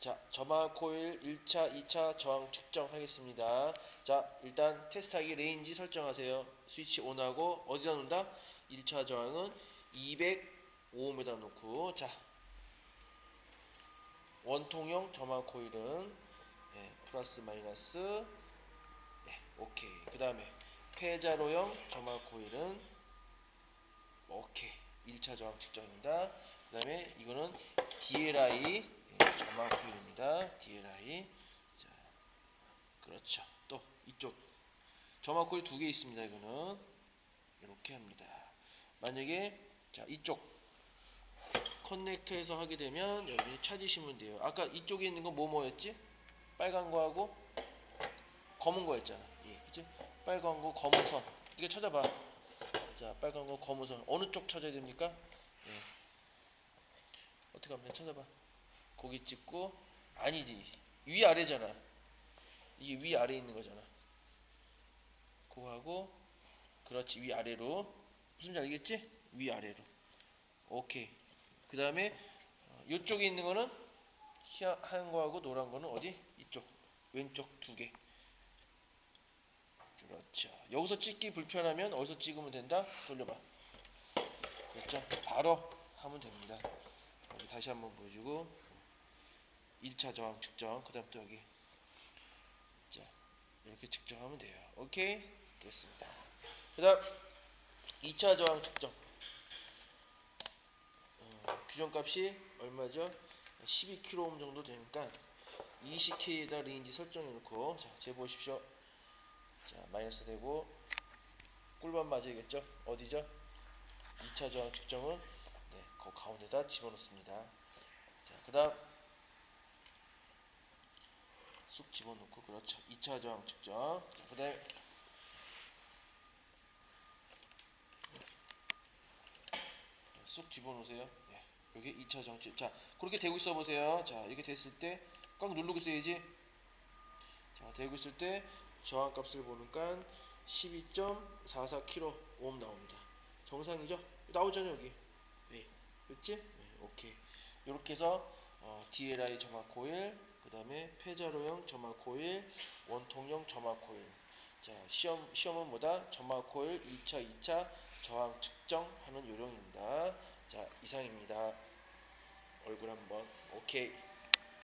자, 점화 코일 1차, 2차 저항 측정하겠습니다. 자, 일단 테스트하기 레인지 설정하세요. 스위치 온하고 어디다 놓는다? 1차 저항은 205m에다 놓고 자, 원통형 점화 코일은 예, 플러스 마이너스 예, 오케이. 그 다음에 패자로형 점화 코일은 오케이. 1차 저항 측정입니다. 그 다음에 이거는 DLI 예, 점화 코일입니다. DLI. 자, 그렇죠. 또 이쪽 점화 코일 두개 있습니다. 이거는 이렇게 합니다. 만약에 자 이쪽 커넥터에서 하게 되면 여기 찾으시면 돼요. 아까 이쪽에 있는 건 뭐 뭐였지? 빨간 거하고 검은 거였잖아. 예, 그치? 빨간 거, 검은 선. 이거 찾아봐. 자, 빨간 거, 검은 선. 어느 쪽 찾아야 됩니까? 예. 어떻게 하면 돼? 찾아봐. 거기 찍고 아니지. 위 아래잖아. 이게 위 아래 있는 거잖아. 그거 하고 그렇지 위 아래로 무슨 지 알겠지? 위 아래로. 오케이. 그 다음에 이쪽에 있는 거는 하얀 거하고 노란 거는 어디? 이쪽 왼쪽 두 개. 그렇죠. 여기서 찍기 불편하면 어디서 찍으면 된다? 돌려봐. 그렇죠. 바로 하면 됩니다. 다시 한번 보여주고 1차 저항 측정 그 다음 또 여기 자 이렇게 측정하면 돼요. 오케이 됐습니다. 그 다음 2차 저항 측정 어, 규정값이 얼마죠? 12kΩ 정도 되니까 20K에다 레인지 설정해 놓고 자 재보십시오. 자 마이너스 되고 꿀밤 맞아야겠죠? 어디죠? 2차 저항 측정은 네, 그 가운데다 집어넣습니다. 자, 그 다음 쑥 집어넣고 그렇죠. 2차 저항 측정. 그 다음에 쑥 집어넣으세요. 예, 여기 2차 저항 측 자, 그렇게 대고 있어 보세요. 자, 이렇게 됐을 때 꽉 누르고 있어야지. 자, 대고 있을 때 저항 값을 보니까 12.44kΩ 나옵니다. 정상이죠? 나오잖아요, 여기. 네. 그렇지? 네, 오케이. 이렇게 해서 어, DLI 점화 코일, 그 다음에 패자로형 점화 코일, 원통형 점화 코일. 자, 시험, 시험은 뭐다? 점화 코일 1차, 2차 저항 측정하는 요령입니다. 자, 이상입니다. 얼굴 한번. 오케이.